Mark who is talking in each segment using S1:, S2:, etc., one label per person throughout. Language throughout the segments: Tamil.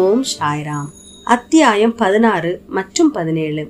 S1: ஓம் சாய்ராம். அத்தியாயம் பதினாறு மற்றும் பதினேழு.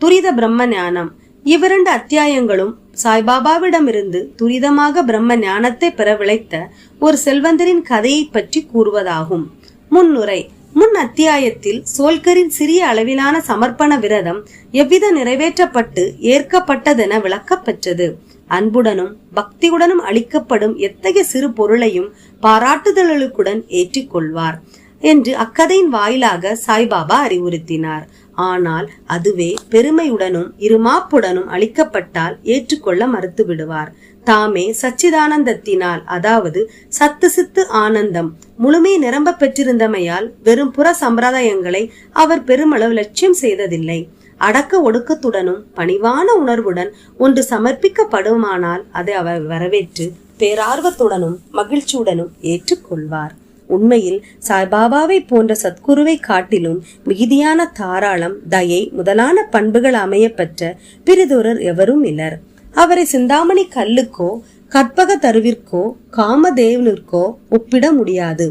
S1: துரித பிரம்ம ஞானம் இவ்விரண்டு அத்தியாயங்களும் சாய்பாபாவிடமிருந்து துரிதமாக பிரம்ம ஞானத்தை பெற விளைத்த ஒரு செல்வந்தரின் கதையை பற்றி கூறுவதாகும். முன்னுரை. முன் அத்தியாயத்தில் சோல்கரின் சிறிய அளவிலான சமர்ப்பண விரதம் எவ்வித நிறைவேற்றப்பட்டு ஏற்கப்பட்டதென விளக்கப்பெற்றது அன்புடனும் பக்தியுடனும் அளிக்கப்படும் எத்தகைய சிறு பொருளையும் பாராட்டுதல்களுடன் ஏற்றிக்கொள்வார் என்று அக்கதையின் வாயிலாக சாய்பாபா அறிவுறுத்தினார். ஆனால் அதுவே பெருமையுடனும் இருமாப்புடனும் அளிக்கப்பட்டால் ஏற்றுக்கொள்ள மறுத்து விடுவார் தாமே சச்சிதானந்தத்தினால் அதாவது சத்து சித்து ஆனந்தம் முழுமை நிரம்ப பெற்றிருந்தமையால் வெறும் புற சம்பிரதாயங்களை அவர் பெருமளவு லட்சியம் செய்ததில்லை. அடக்க ஒடுக்கத்துடனும் பணிவான உணர்வுடன் ஒன்று சமர்ப்பிக்கப்படுமானால் அதை அவர் வரவேற்று பேரார்வத்துடனும் மகிழ்ச்சியுடனும் ஏற்றுக்கொள்வார். உண்மையில் சாய்பாபாவை போன்ற சத்குருவை காட்டிலும் மிகுதியான தாராளம் தயை முதலான பண்புகள் அமைய பெற்ற பிரிதொரர் எவரும் இலர் அவரை சிந்தாமணி கல்லுக்கோ கற்பக தருவிற்கோ காமதேவனிற்கோ ஒப்பிட முடியாது.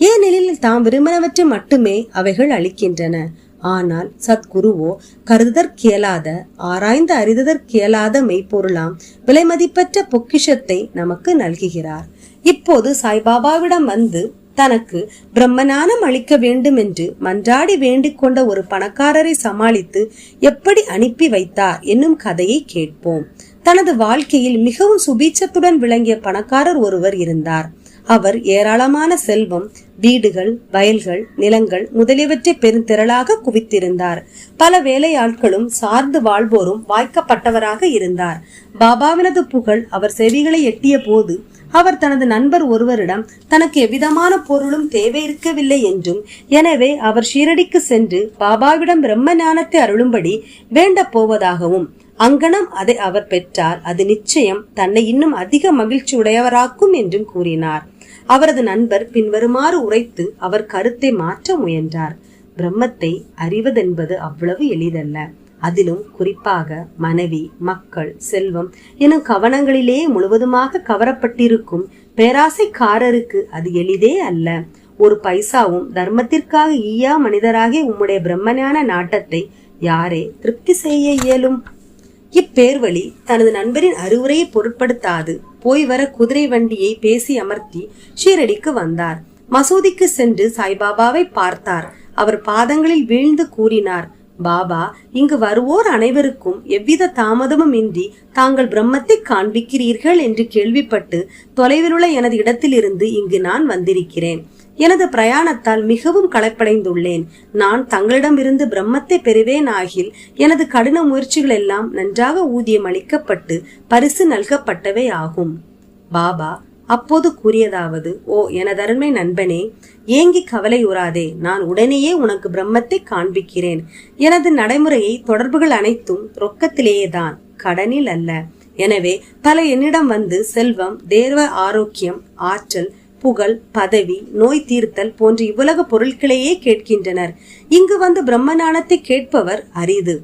S1: ஏனெனில் தாம் விரும்பினவற்றை மட்டுமே அவைகள் அளிக்கின்றன. ஆனால் சத்குருவோ கருதற்கியலாத ஆராய்ந்து அறிதற்கியலாத மெய்ப்பொருளாம் விலைமதிப்பற்ற பொக்கிஷத்தை நமக்கு நல்குகிறார். இப்போது சாய்பாபாவிடம் வந்து தனக்கு பிரம்மஞானம் அளிக்க வேண்டும் என்று மன்றாடி வேண்டிக் கொண்ட ஒரு பணக்காரரை சமாளித்து எப்படி அனுப்பி வைத்தார் என்னும் கதையை கேட்போம். தனது வாழ்க்கையில் மிகவும் சுபீட்சத்துடன் விளங்கிய பணக்காரர் ஒருவர் இருந்தார். அவர் ஏராளமான செல்வம் வீடுகள் வயல்கள் நிலங்கள் முதலியவற்றை பெருந்திரளாக குவித்திருந்தார். பல வேலையாட்களும் சார்ந்து வாழ்வோரும் வாய்க்கப்பட்டவராக இருந்தார். பாபாவினது புகழ் அவர் செவிகளை எட்டிய போது அவர் தனது நண்பர் ஒருவரிடம் தனக்கு எவ்விதமான பொருளும் தேவை இருக்கவில்லை என்றும் எனவே அவர் ஷீரடிக்கு சென்று பாபாவிடம் பிரம்ம ஞானத்தை அருளும்படி வேண்ட போவதாகவும் அங்கனம் அதை அவர் பெற்றால் அது நிச்சயம் தன்னை இன்னும் அதிக மகிழ்ச்சி உடையவராக்கும் என்றும் கூறினார். அவரது நண்பர் பின்வருமாறு உரைத்து அவர் கருத்தை மாற்ற முயன்றார். பிரம்மத்தை அறிவதென்பது அவ்வளவு எளிதல்ல. அதிலும் குறிப்பாக மனைவி மக்கள் செல்வம் எனும் கவனங்களிலே முழுவதுமாக கவரப்பட்டிருக்கும் பேராசைக்காரருக்கு அது எளிதே அல்ல. ஒரு பைசாவும் தர்மத்திற்காக ஈயா மனிதராகிய உம்முடைய பிரம்மஞான நாட்டத்தை யாரே திருப்தி செய்ய இயலும்? இப்பேர்வழி தனது நண்பரின் அறிவுரையை பொருட்படுத்தாது போய் வர குதிரை வண்டியை பேசி அமர்த்தி ஷீரடிக்கு வந்தார். மசூதிக்கு சென்று சாய்பாபாவை பார்த்தார். அவர் பாதங்களில் வீழ்ந்து கூறினார். பாபா இங்கு வருவோர் அனைவருக்கும் எவ்வித தாமதமும் இன்றி தாங்கள் பிரம்மத்தை காண்பிக்கிறீர்கள் என்று கேள்விப்பட்டு தொலைவிலுள்ள எனது இடத்திலிருந்து இங்கு நான் வந்திருக்கிறேன். எனது பிரயாணத்தால் மிகவும் களைப்படைந்துள்ளேன். நான் தங்களிடமிருந்து பிரம்மத்தை பெறுவேன் ஆகில் எனது கடின முயற்சிகள் எல்லாம் நன்றாக ஊதியம் அளிக்கப்பட்டு பரிசு நல்கப்பட்டவை ஆகும். பாபா அப்போது கூறியதாவது ஓ எனதருமை நண்பனே ஏங்கி கவலையுறாதே நான் உடனேயே உனக்கு பிரம்மத்தை காண்பிக்கிறேன். எனது நடைமுறையை தொடர்புகள் அனைத்தும் ரொக்கத்திலேயேதான் கடனில் அல்ல. எனவே பல என்னிடம் வந்து செல்வம் தேர்வ ஆரோக்கியம் ஆற்றல் புகழ் பதவி நோய் தீர்த்தல் போன்ற இவ்வுலக பொருட்களையே கேட்கின்றனர். இங்கு வந்து பிரம்ம கேட்பவர் அரிது.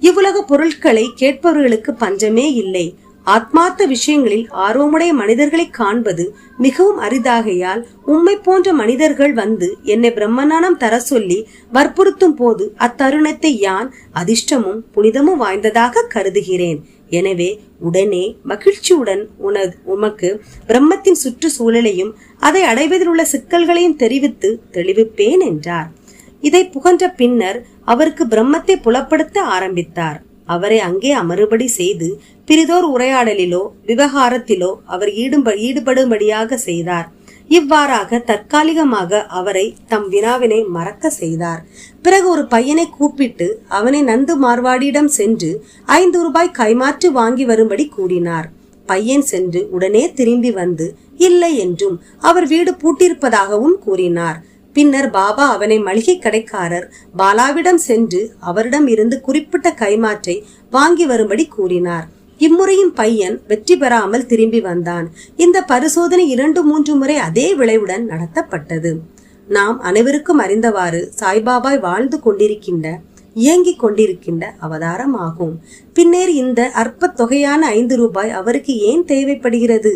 S1: இவ்வுலக பொருட்களை கேட்பவர்களுக்கு பஞ்சமே இல்லை. ஆத்மார்த்த விஷயங்களில் ஆர்வமுடைய மனிதர்களை காண்பது மிகவும் அரிதாகையால் உம்மை போன்ற மனிதர்கள் வந்து என்னை பிரம்மஞானம் தர சொல்லி வற்புறுத்தும் போது அத்தருணத்தை யான் அதிர்ஷ்டமும் புனிதமும் வாய்ந்ததாக கருதுகிறேன். எனவே உடனே மகிழ்ச்சியுடன் உனது உமக்கு பிரம்மத்தின் சுற்றுச்சூழலையும் அதை அடைவதில் உள்ள சிக்கல்களையும் தெரிவித்து தெளிவிப்பேன் என்றார். இதை புகன்ற பின்னர் அவருக்கு பிரம்மத்தை புலப்படுத்த ஆரம்பித்தார். அவரை அங்கே அமறுபடி செய்து பிரிதோர் உரையாடலிலோ விவகாரத்திலோ அவர் ஈடுப ஈடுபடும்படியாக செய்தார். இவ்வாறாக தற்காலிகமாக அவரை தம் வினாவினை மறக்க செய்தார். பிறகு ஒரு பையனை கூப்பிட்டு அவனை நந்து மார்வாடியிடம் சென்று ஐந்து ரூபாய் கைமாற்று வாங்கி வரும்படி கூறினார் பையன் சென்று உடனே திரும்பி வந்து இல்லை என்றும் அவர் வீடு பூட்டியிருப்பதாகவும் கூறினார். பின்னர் பாபா அவனை மளிகை கடைக்காரர் பாலாவிடம் சென்று அவரிடம் இருந்து குறிப்பிட்ட கைமாற்றை வாங்கி வரும்படி கூறினார். இம்முறையும் பையன் வெற்றி பெறாமல் திரும்பி வந்தான். இந்த பரிசோதனை இரண்டு மூன்று முறை அதே விளைவுடன் நடத்தப்பட்டது. நாம் அனைவருக்கும் அறிந்தவாறு சாய்பாபாய் வாழ்ந்து கொண்டிருக்கின்ற இயங்கிக் கொண்டிருக்கின்ற அவதாரம் ஆகும். பின்னர் இந்த அற்ப தொகையான ஐந்து ரூபாய் அவருக்கு ஏன் தேவைப்படுகிறது?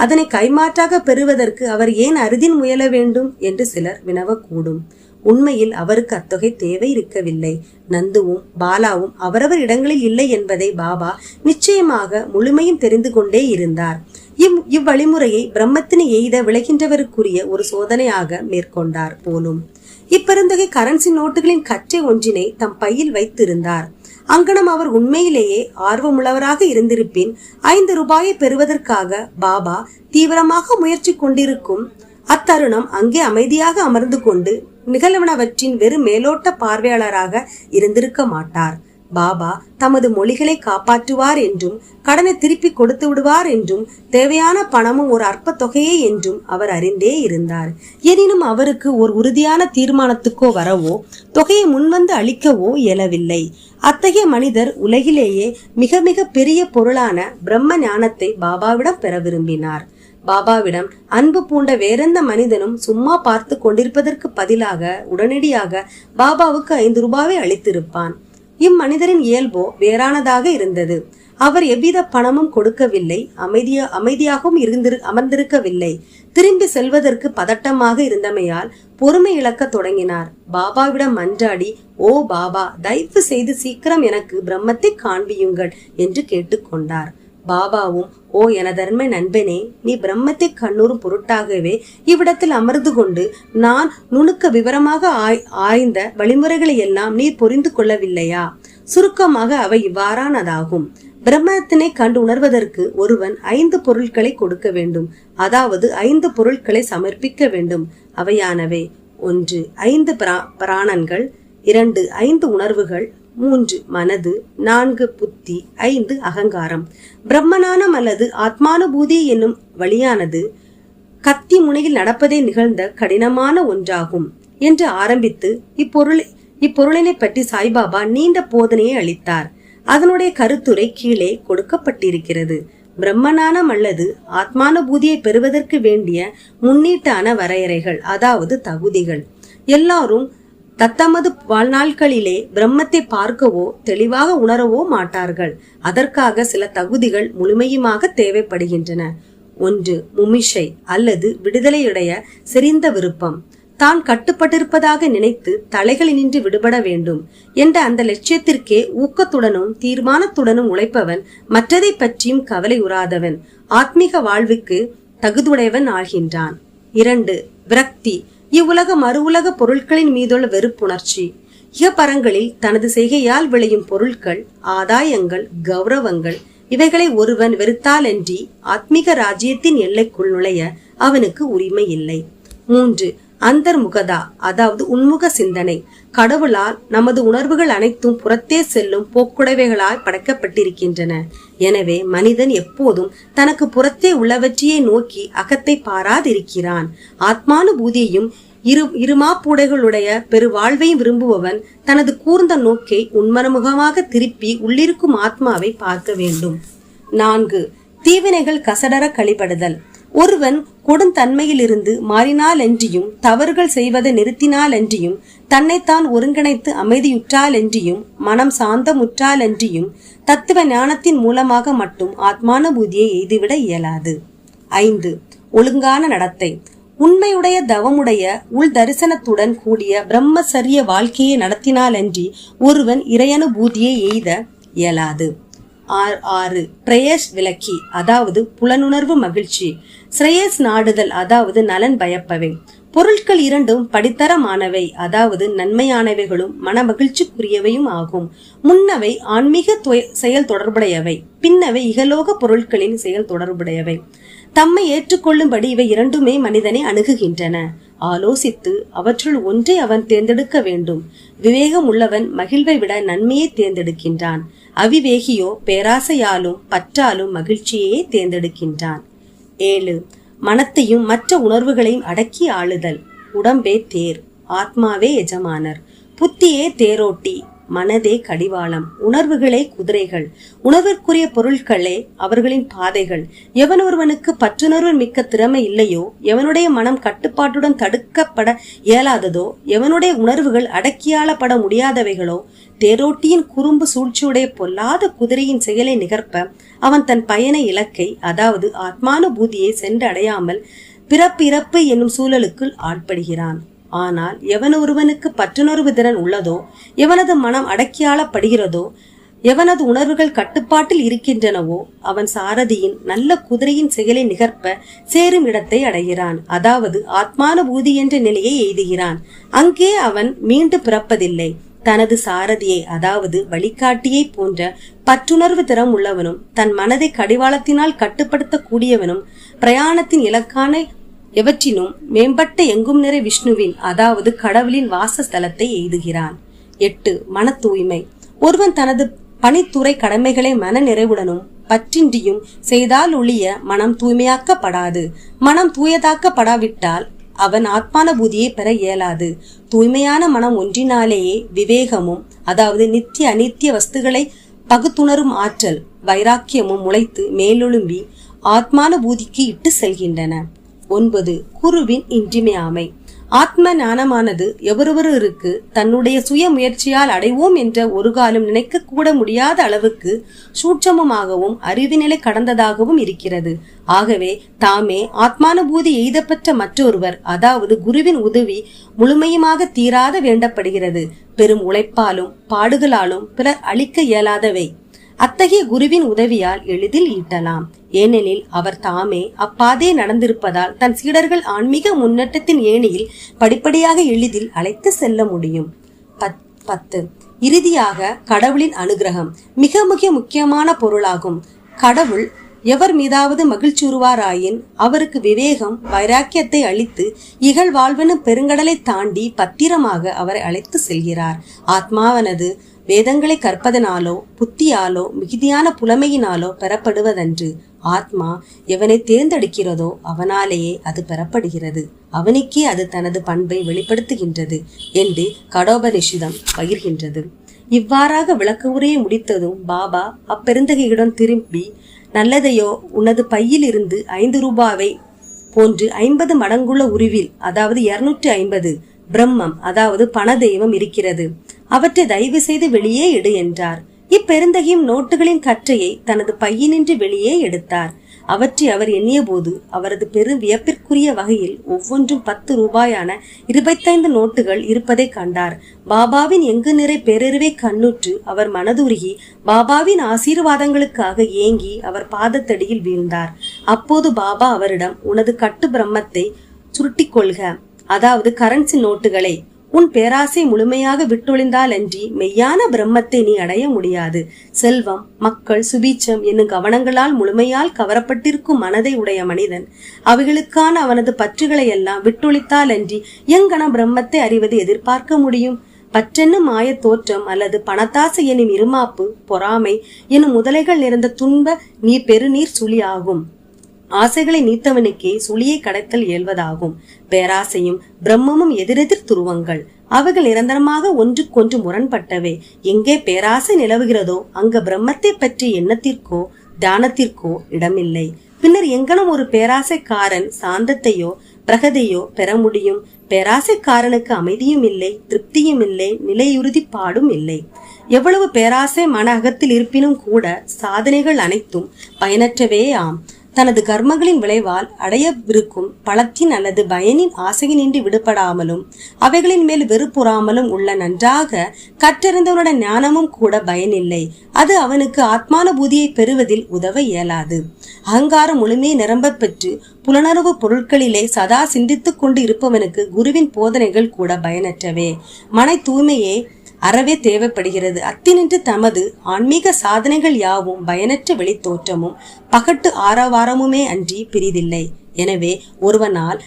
S1: அதனை கைமாற்றாக பெறுவதற்கு அவர் ஏன் அறுதின் முயல வேண்டும்? என்று சிலர் வினவக்கூடும். உண்மையில் அவருக்கு அத்தொகை தேவை இருக்கவில்லை. நந்துவும் பாலாவும் அவரவர் இடங்களில் இல்லை என்பதை பாபா நிச்சயமாக முழுமையும் தெரிந்து கொண்டே இருந்தார். இவ் இவ்வழிமுறையை பிரம்மத்தினை எய்த விளைகின்றவருக்குரிய ஒரு சோதனையாக மேற்கொண்டார் போலும். இப்பெருந்தொகை கரன்சி நோட்டுகளின் கற்றை ஒன்றினை தம் பையில் வைத்திருந்தார். அங்கனம் அவர் உண்மையிலேயே ஆர்வமுள்ளவராக இருந்திருப்பின் ஐந்து ரூபாயை பெறுவதற்காக பாபா தீவிரமாக முயற்சி கொண்டிருக்கும் அத்தருணம் அங்கே அமைதியாக அமர்ந்து கொண்டு நிகழ்வனவற்றின் வெறும் மேலோட்ட பார்வையாளராக இருந்திருக்க மாட்டார். பாபா தமது மொழிகளை காப்பாற்றுவார் என்றும் கடனை திருப்பி கொடுத்து விடுவார் என்றும் தேவையான பணமும் ஒரு அற்ப தொகையே என்றும் அவர் அறிந்தே இருந்தார். எனினும் அவருக்கு ஒரு உறுதியான தீர்மானத்துக்கோ வரவோ தொகையை முன்வந்து அளிக்கவோ இயலவில்லை. அத்தகைய மனிதர் உலகிலேயே மிக மிக பெரிய பொருளான பிரம்ம ஞானத்தை பாபாவிடம் பெற விரும்பினார். பாபாவிடம் அன்பு பூண்ட வேறெந்த மனிதனும் சும்மா பார்த்து கொண்டிருப்பதற்கு பதிலாக உடனடியாக பாபாவுக்கு ஐந்து ரூபாவை அளித்திருப்பான். இம்மனிதரின் இயல்போ வேறானதாக இருந்தது. அவர் எவ்வித பணமும் கொடுக்கவில்லை அமைதியா அமைதியாகவும் இருந்திரு அமர்ந்திருக்கவில்லை. திரும்பி செல்வதற்கு பதட்டமாக இருந்தமையால் பொறுமை இழக்க தொடங்கினார். பாபாவிடம் மன்றாடி ஓ பாபா தயவு செய்து சீக்கிரம் எனக்கு பிரம்மத்தை காண்பியுங்கள் என்று கேட்டுக்கொண்டார் பாபாவும் ஓ எனதர்ம நண்பனே நீ பிரம்மத்தை கண்ணூரும் பொருட்டாகவே இவ்விடத்தில் அமர்ந்து கொண்டு நான் நுணுக்க விவரமாக ஆய்- ஆய்ந்த வழிமுறைகளை எல்லாம் நீ புரிந்து கொள்ளவில்லையா? சுருக்கமாக அவை இவ்வாறானதாகும். பிரம்மத்தினை கண்டு உணர்வதற்கு ஒருவன் ஐந்து பொருட்களை கொடுக்க வேண்டும். அதாவது ஐந்து பொருட்களை சமர்ப்பிக்க வேண்டும். அவையானவை. ஒன்று ஐந்து பிரா- பிராணன்கள். இரண்டு ஐந்து உணர்வுகள் மூன்று மனது நான்கு புத்தி ஐந்து அகங்காரம். பிரம்மனானம் அல்லது ஆத்மானுபூதி என்னும் வழியானது கத்தி முனையில் நடப்பதே நிகழ்ந்த கடினமான ஒன்றாகும் என்று ஆரம்பித்து இப்பொருள் இப்பொருளினை பற்றி சாய்பாபா நீண்ட போதனையை அளித்தார். அதனுடைய கருத்துரை கீழே கொடுக்கப்பட்டிருக்கிறது. பிரம்மனானம் அல்லது ஆத்மானுபூதியை பெறுவதற்கு வேண்டிய முன்னீட்டான வரையறைகள் அதாவது தகுதிகள். எல்லாரும் தத்தமது வாழ்நாட்களிலே பிரம்மத்தை பார்க்கவோ தெளிவாக உணரவோ மாட்டார்கள். அதற்காக சில தகுதிகள் முழுமையுமாக தேவைப்படுகின்றன. ஒன்று முமிஷை அல்லது விடுதலையுடைய செறிந்த விருப்பம். தான் கட்டுப்பட்டிருப்பதாக நினைத்து தலைகளினின்று விடுபட வேண்டும் என்ற அந்த லட்சியத்திற்கே ஊக்கத்துடனும் தீர்மானத்துடனும் உழைப்பவன் மற்றதை பற்றியும் கவலை உறாதவன் ஆத்மீக வாழ்வுக்கு தகுதுடையவன் ஆகின்றான். இரண்டு விரக்தி. இவ்வுலக மறு உலக பொருட்களின் மீதுள்ள வெறுப்புணர்ச்சி. இகப்பரங்களில் தனது செய்கையால் விளையும் பொருட்கள் ஆதாயங்கள் கௌரவங்கள் இவைகளை ஒருவன் வெறுத்தாலன்றி ஆத்மீக ராஜ்யத்தின் எல்லைக்குள் நுழைய அவனுக்கு உரிமை இல்லை. மூன்று அந்தர்முகதா அதாவது உன்முக சிந்தனை. கடவுளால் நமது உணர்வுகள் அனைத்தும் புறத்தே செல்லும் போக்குடைவைகளால் படைக்கப்பட்டிருக்கின்றன. எனவே மனிதன் எப்போதும் தனக்கு புறத்தே உள்ளவற்றையே நோக்கி அகத்தை பாராதிருக்கிறான். ஆத்மானுபூதியையும் இரு இருமாப்புடைகளுடைய பெருவாழ்வையும் விரும்புபவன் தனது கூர்ந்த நோக்கை உண்மனமுகமாக திருப்பி உள்ளிருக்கும் ஆத்மாவை பார்க்க வேண்டும். நான்கு தீவினைகள் கசடர கழிபடுதல் ஒருவன் கொடுந்தன்மையிலிருந்து மாறினாலன்றியும் தவறுகள் செய்வதை நிறுத்தினாலன்றியும் தன்னைத்தான் ஒருங்கிணைத்து அமைதியுற்றாலன்றியும் மனம் சாந்தமுற்றாலன்றியும் தத்துவ ஞானத்தின் மூலமாக மட்டும் ஆத்மானுபூதியை எய்துவிட இயலாது. ஐந்து. ஒழுங்கான நடத்தை. உண்மையுடைய தவமுடைய உள் தரிசனத்துடன் கூடிய பிரம்மசரிய வாழ்க்கையை நடத்தினாலன்றி ஒருவன் இறையனுபூதியை எய்த இயலாது. ஆர் ஆறு. பிரேயஸ் விலக்கி அதாவது புலனுணர்வு மகிழ்ச்சி. ஸ்ரேயஸ் நாடுதல் அதாவது நலன் பயப்பவை. பொருட்கள் இரண்டும் படித்தரமானவை அதாவது நன்மையானவைகளும் மனமகிழ்ச்சிக்குரியவையும் ஆகும். முன்னவை ஆன்மீக செயல் தொடர்புடையவை. பின்னவை இகலோக பொருட்களின் செயல் தொடர்புடையவை. தம்மை ஏற்றுக்கொள்ளும்படி இவை இரண்டுமே மனிதனை அணுகுகின்றன. ஆலோசித்து அவற்றுள் ஒன்றை அவன் தேர்ந்தெடுக்க வேண்டும். விவேகம் உள்ளவன் மகிழ்வை விட நன்மையை தேர்ந்தெடுக்கின்றான். அவிவேகியோ பேராசையாலும் பற்றாலும் மகிழ்ச்சியே தேர்ந்தெடுக்கின்றான். ஏழு. மனத்தையும் மற்ற உணர்வுகளையும் அடக்கி ஆளுதல். உடம்பே தேர். ஆத்மாவே எஜமானர். புத்தியே தேரோட்டி. மனதே கடிவாளம். உணர்வுகளே குதிரைகள். உணர்விற்குரிய பொருட்களே அவர்களின் பாதைகள். எவன் ஒருவனுக்கு பற்றுணர்வு மிக்க திறமை இல்லையோ எவனுடைய மனம் கட்டுப்பாட்டுடன் தடுக்கப்பட இயலாததோ எவனுடைய உணர்வுகள் அடக்கியாளப்பட முடியாதவைகளோ தேரோட்டியின் குறும்பு சூழ்ச்சியுடைய பொல்லாத குதிரையின் செயலை நிகர்ப்ப அவன் தன் பயண இலக்கை அதாவது ஆத்மானுபூதியை சென்றடையாமல் பிறப்பிறப்பு என்னும் சூழலுக்குள் ஆட்படுகிறான். ஆனால் எவன் ஒருவனுக்கு பற்றுணர்வு திறன் உள்ளதோ எவனது மனம் அடக்கியாளப்படுகிறதோ எவனது உணர்வுகள் கட்டுப்பாட்டில் இருக்கின்றனவோ அவன் சாரதியின் நல்ல குதிரையின் செயலை நிகர்ப்ப சேரும் இடத்தை அடைகிறான். அதாவது ஆத்மானுபூதி என்ற நிலையை எய்துகிறான். அங்கே அவன் மீண்டு பிறப்பதில்லை. தனது சாரதியை அதாவது வழிகாட்டியை போன்ற பற்றுணர்வு திறம் உள்ளவனும் தன் மனதை கடிவாளத்தினால் கட்டுப்படுத்தக்கூடியவனும் பிரயாணத்தின் இலக்கான எவற்றினும் மேம்பட்ட எங்கும் நிறை விஷ்ணுவின் அதாவது கடவுளின் வாசஸ்தலத்தை எய்துகிறான். எட்டு மன தூய்மை ஒருவன் தனது பணித்துறை கடமைகளை மன நிறைவுடனும் பற்றின்றியும் செய்தால் ஒழிய மனம் தூய்மையாக்கப்படாது. மனம் தூயதாக்கப்படாவிட்டால் அவன் ஆத்மானுபூதியை பெற இயலாது. தூய்மையான மனம் ஒன்றினாலேயே விவேகமும் அதாவது நித்திய அனித்திய வஸ்துகளை பகுத்துணரும் ஆற்றல் வைராக்கியமும் முளைத்து மேலொழும்பி ஆத்மானுபூதிக்கு இட்டு செல்கின்றன. ஒன்பது குருவின் இன்றிமையாமை. ஆத்ம ஞானமானது எவரொருவருக்கு தன்னுடைய சுய முயற்சியால் அடைவோம் என்ற ஒரு காலம் நினைக்க கூட முடியாத அளவுக்கு சூட்சமமாகவும் அறிவுநிலை கடந்ததாகவும் இருக்கிறது. ஆகவே தாமே ஆத்மானுபூதி எய்தப்பட்ட மற்றொருவர் அதாவது குருவின் உதவி முழுமையுமாக தீராத வேண்டப்படுகிறது. பெரும் உழைப்பாலும் பாடுகளாலும் பிறர் அளிக்க இயலாதவை. அத்தகைய குருவின் உதவியால் எளிதில் ஈட்டலாம். ஏனெனில் அவர் தாமே அப்பாதே நடந்திருப்பதால் தன் சீடர்கள் ஆன்மீக முன்னேற்றத்தின் ஏணியில் படிப்படியாக எளிதில் அழைத்து செல்ல முடியும். பத்- பத்து. இறுதியாக கடவுளின் அனுகிரகம் மிக மிக முக்கியமான பொருளாகும். கடவுள் எவர் மீதாவது மகிழ்ச்சியுறுவாராயின் அவருக்கு விவேகம் வைராக்கியத்தை அளித்து இகழ் வாழ்வெனும் பெருங்கடலை தாண்டி பத்திரமாக அவரை அழைத்து செல்கிறார். ஆத்மாவனது வேதங்களை கற்பதனாலோ புத்தியாலோ மிகுதியான புலமையினாலோ பெறப்படுவதன்று ஆத்மா எவனை தேர்ந்தெடுக்கிறதோ அவனாலேயே அது பெறப்படுகிறது. அவனுக்கே அது தனது பண்பை வெளிப்படுத்துகின்றது என்று கடோபனிஷிதம் பகிர்கின்றது. இவ்வாறாக விளக்க உரையை முடித்ததும் பாபா அப்பெருந்தகையுடன் திரும்பி நல்லதையோ உனது பையில் இருந்து ஐந்து ரூபாவை போன்று ஐம்பது மடங்குள்ள உருவில் அதாவது இருநூற்றி ஐம்பது பிரம்மம் அதாவது பண தெய்வம் இருக்கிறது. அவற்றை தயவு செய்து வெளியே எடு என்றார். இப்பெருந்தகையும் நோட்டுகளின் கற்றையை தனது பையனின்றி வெளியே எடுத்தார். அவற்றை அவர் எண்ணியபோது அவரது பெரு வியப்பிற்குரிய வகையில் ஒவ்வொன்றும் பத்து ரூபாயான இருபத்தைந்து நோட்டுகள் இருப்பதை கண்டார். பாபாவின் எங்கு நிறை பேரறிவை கண்ணுற்று அவர் மனதுருகி பாபாவின் ஆசீர்வாதங்களுக்காக ஏங்கி அவர் பாதத்தடியில் வீழ்ந்தார். அப்போது பாபா அவரிடம் உனது கட்டு பிரம்மத்தை சுருட்டிக் கொள்க. அதாவது கரன்சி நோட்டுகளை உன் பேராசை முழுமையாக விட்டொழிந்தாலன்றி மெய்யான பிரம்மத்தை நீ அடைய முடியாது. செல்வம் மக்கள் சுபீச்சம் என்னும் கவனங்களால் முழுமையால் கவரப்பட்டிருக்கும் மனதை உடைய மனிதன். அவைகளுக்கான அவனது பற்றுகளை எல்லாம் விட்டொழித்தாலன்றி எங்கன பிரம்மத்தை அறிவது எதிர்பார்க்க முடியும்? பற்றென்னும் மாயத் தோற்றம் அல்லது பணத்தாசை எனும் இருமாப்பு பொறாமை எனும் முதலைகள் நிறைந்த துன்ப நீ பெருநீர் சுழி ஆகும் ஆசைகளை நீத்தவனுக்கே சுழியை கடத்தல் இயல்வதாகும். பேராசையும் பிரம்மமும் எதிரெதிர் துருவங்கள். அவைகள் நிரந்தரமாக ஒன்றுக்கொன்று முரண்பட்டவை. எங்கே பேராசை நிலவுகிறதோ அங்க பிரம்மத்தை பற்றி எண்ணத்திற்கோ தியானத்திற்கோ இடமில்லை. பின்னர் எங்கனும் ஒரு பேராசைக்காரன் சாந்தத்தையோ பிரகதையோ பெற முடியும்? பேராசைக்காரனுக்கு அமைதியும் இல்லை திருப்தியும் இல்லை நிலையுறுதிப்பாடும் இல்லை. எவ்வளவு பேராசை மன அகத்தில் இருப்பினும் கூட சாதனைகள் அனைத்தும் பயனற்றவே ஆம். தனது கர்மங்களின் விளைவால் அடையவிருக்கும் பலத்தின் அல்லது பயனின் ஆசையினின்றி விடுபடாமலும் அவைகளின் மேல் வெறுப்புறாமலும் உள்ள நன்றாக கற்றறிந்தவனோட ஞானமும் கூட பயனில்லை. அது அவனுக்கு ஆத்மானுபூதியை பெறுவதில் உதவ இயலாது. அகங்காரம் முழுமையை நிரம்ப பெற்று புலனர்வு பொருட்களிலே சதா சிந்தித்துக் கொண்டு இருப்பவனுக்கு குருவின் போதனைகள் கூட பயனற்றவே. மனை தூய்மையே அறவே தேவைப்படுகிறது. அத்தினின்று தமது ஆன்மீக சாதனைகள் யாவும் பயனற்ற வெளித்தோற்றமும் பகட்டு ஆரவாரமுமே அன்றி பிரிதில்லை. எனவே ஒருவனால்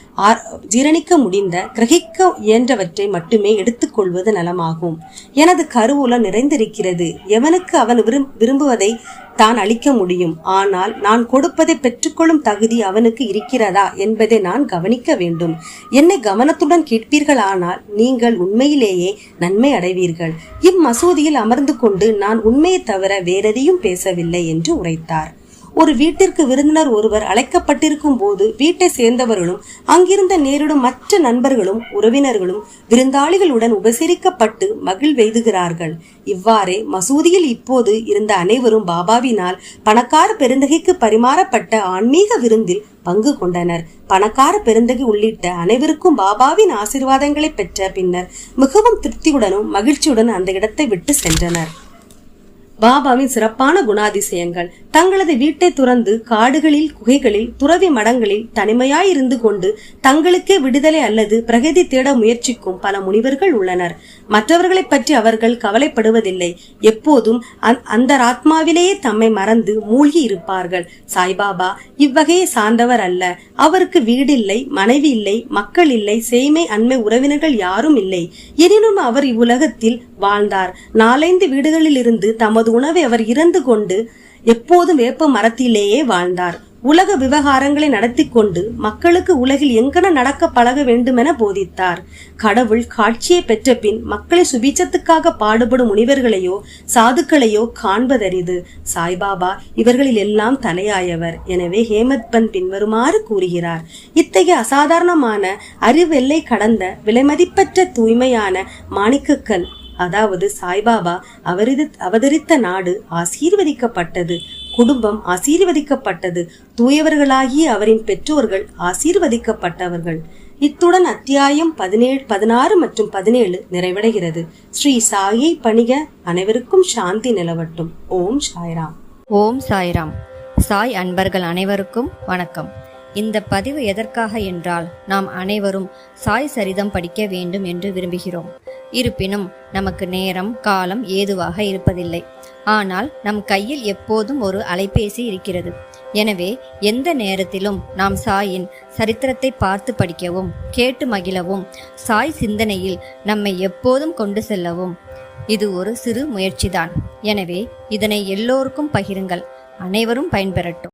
S1: ஜீரணிக்க முடிந்த கிரகிக்க இயன்றவற்றை மட்டுமே எடுத்துக்கொள்வது நலமாகும். எனது கருவூலம் நிறைந்திருக்கிறது. எவனுக்கு அவன் விரும் விரும்புவதை தான் அளிக்க முடியும். ஆனால் நான் கொடுப்பதை பெற்றுக்கொள்ளும் தகுதி அவனுக்கு இருக்கிறதா என்பதை நான் கவனிக்க வேண்டும். என்னை கவனத்துடன் கேட்பீர்களானால் நீங்கள் உண்மையிலேயே நன்மை அடைவீர்கள். இம்மசூதியில் அமர்ந்து கொண்டு நான் உண்மையை தவிர வேறெதையும் பேசவில்லை என்று உரைத்தார். ஒரு வீட்டிற்கு விருந்தினர் ஒருவர் அழைக்கப்பட்டிருக்கும் போது வீட்டை சேர்ந்தவர்களும் அங்கிருந்த நேரிடும் மற்ற நண்பர்களும் உறவினர்களும் விருந்தாளிகளுடன் உபசரிக்கப்பட்டு மகிழ்வெய்துகிறார்கள் இவ்வாறே மசூதியில் இப்போது இருந்த அனைவரும் பாபாவினால் பணக்கார பெருந்தகைக்கு பரிமாறப்பட்ட ஆன்மீக விருந்தில் பங்கு கொண்டனர். பணக்கார பெருந்தகை உள்ளிட்ட அனைவருக்கும் பாபாவின் ஆசிர்வாதங்களை பெற்ற பின்னர் மிகவும் திருப்தியுடனும் மகிழ்ச்சியுடன் அந்த இடத்தை விட்டு சென்றனர். பாபாவின் சிறப்பான குணாதிசயங்கள். தங்களது வீட்டை துறந்து காடுகளில் குகைகளில் துறவி மடங்களில் தனிமையாய் இருந்து கொண்டு தங்களுக்கே விடுதலை அல்லது பிரகதி தேட முயற்சிக்கும் பல முனிவர்கள் உள்ளனர். மற்றவர்களைப் பற்றி அவர்கள் கவலைப்படுவதில்லை. எப்போதும் அந்த- ஆத்மாவிலேயே தம்மை மறந்து மூழ்கி இருப்பார்கள். சாய்பாபா இவ்வகையை சார்ந்தவர் அல்ல. அவருக்கு வீடில்லை மனைவி இல்லை மக்கள் இல்லை சேமை அண்மை உறவினர்கள் யாரும் இல்லை. எனினும் அவர் இவ்வுலகத்தில் வாழ்ந்தார். நாலைந்து வீடுகளில் இருந்து தமது உணவை அவர் இறந்து கொண்டு எப்போதும் வேப்ப மரத்திலேயே வாழ்ந்தார். உலக விவகாரங்களை நடத்தி கொண்டு மக்களுக்கு உலகில் எங்கன நடக்க பழக வேண்டுமென போதித்தார். கடவுள் காட்சியை பெற்ற பின் மக்களை சுபீச்சத்துக்காக பாடுபடும் முனிவர்களையோ சாதுக்களையோ காண்பதரிது. சாய்பாபா இவர்களில் எல்லாம் தலையாயவர் எனவே ஹேமத் பந்த் பின்வருமாறு கூறுகிறார். இத்தகைய அசாதாரணமான அறிவெல்லை கடந்த விலைமதிப்பற்ற தூய்மையான மாணிக்கக்கல் அதாவது சாய்பாபா அவரது அவதரித்த நாடு ஆசீர்வதிக்கப்பட்டது. குடும்பம் ஆசீர்வதிக்கப்பட்டது. தூயவர்களாகிய அவரின் பெற்றோர்கள் ஆசீர்வதிக்கப்பட்டவர்கள். இத்துடன் அத்தியாயம் பதினேழு பதினாறு மற்றும் பதினேழு நிறைவடைகிறது. ஸ்ரீ சாயை பணிக அனைவருக்கும் சாந்தி நிலவட்டும். ஓம் சாய்ராம்.
S2: ஓம் சாய்ராம். சாய் அன்பர்கள் அனைவருக்கும் வணக்கம். இந்த பதிவு எதற்காக என்றால் நாம் அனைவரும் சாய் சரிதம் படிக்க வேண்டும் என்று விரும்புகிறோம். இருப்பினும் நமக்கு நேரம் காலம் ஏதுவாக இருப்பதில்லை. ஆனால் நம் கையில் எப்போதும் ஒரு அலைபேசி இருக்கிறது. எனவே எந்த நேரத்திலும் நாம் சாயின் சரித்திரத்தை பார்த்து படிக்கவும் கேட்டு மகிழவும் சாய் சிந்தனையில் நம்மை எப்போதும் கொண்டு செல்லவும் இது ஒரு சிறு முயற்சிதான். எனவே இதனை எல்லோருக்கும் பகிருங்கள். அனைவரும் பயன்பெறட்டும்.